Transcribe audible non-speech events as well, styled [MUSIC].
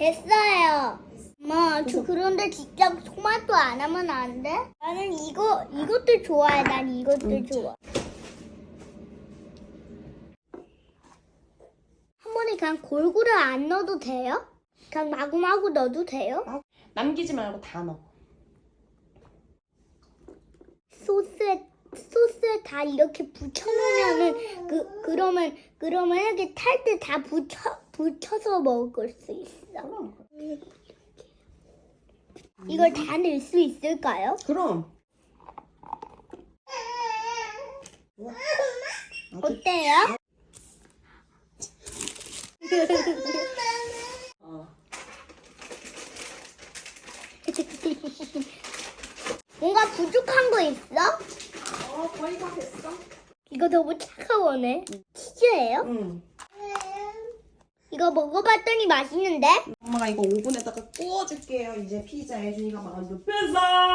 됐어요. 엄마, 저 그런데 진짜 토마토 안 하면 안 돼? 나는 이거, 이것도 좋아해. 난 이것도 좋아. 한 번에 그냥 골고루 안 넣어도 돼요? 그냥 마구마구 넣어도 돼요? 남기지 말고 다 넣어. 소스에 소스에 다 이렇게 붙여놓으면은 그 그러면 그러면 이렇게 탈 때 다 붙여 붙여서 먹을 수 있어. 그럼. 이걸 다 넣을 수 있을까요? 그럼. 어때요? 어. [LAUGHS] 뭔가 부족한 거 있어? 어, 거의 다 됐어. 이거 너무 차가워네. 치즈예요? 응. 이거 먹어봤더니 맛있는데? 엄마가 이거 오븐에다가 구워줄게요. 이제 피자 예준이가 만든 피자.